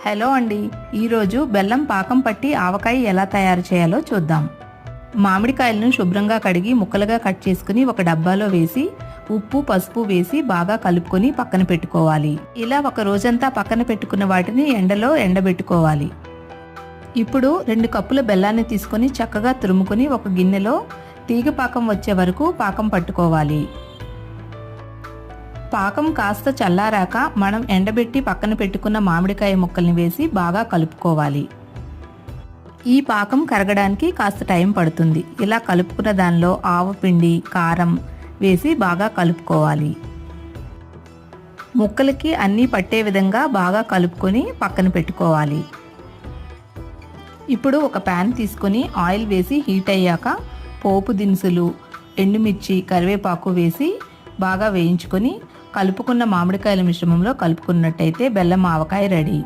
Hello అండి ఈరోజు బెల్లం పాకం పట్టి ఆవకాయ ఎలా తయారు చేయాలో చూద్దాం. మామిడికాయలను శుభ్రంగా కడిగి ముక్కలుగా కట్ చేసుకుని ఒక డబ్బాలో వేసి ఉప్పు పసుపు వేసి బాగా కలుపుకొని పక్కన పెట్టుకోవాలి. ఇలా ఒక రోజంతా పక్కన పెట్టుకున్న వాటిని ఎండలో ఎండబెట్టుకోవాలి. ఇప్పుడు రెండు కప్పుల బెల్లాన్ని తీసుకొని చక్కగా తురుముకొని ఒక గిన్నెలో తీగ పాకం వచ్చే వరకు పాకం పట్టుకోవాలి. పాకం కాస్త చల్లారాక మనం ఎండబెట్టి పక్కన పెట్టుకున్న మామిడికాయ ముక్కల్ని వేసి బాగా కలుపుకోవాలి. ఈ పాకం కరగడానికి కాస్త టైం పడుతుంది. ఇలా కలుపుకున్న దానిలో ఆవపిండి కారం వేసి బాగా కలుపుకోవాలి. ముక్కలకి అన్నీ పట్టే విధంగా బాగా కలుపుకొని పక్కన పెట్టుకోవాలి. ఇప్పుడు ఒక ప్యాన్ తీసుకొని ఆయిల్ వేసి హీట్ అయ్యాక పోపు దినుసులు ఎండుమిర్చి కరివేపాకు వేసి బాగా వేయించుకొని కలుపుకున్న మామిడికాయల మిశ్రమంలో కలుపుకున్నట్టయితే బెల్లం ఆవకాయ రెడీ.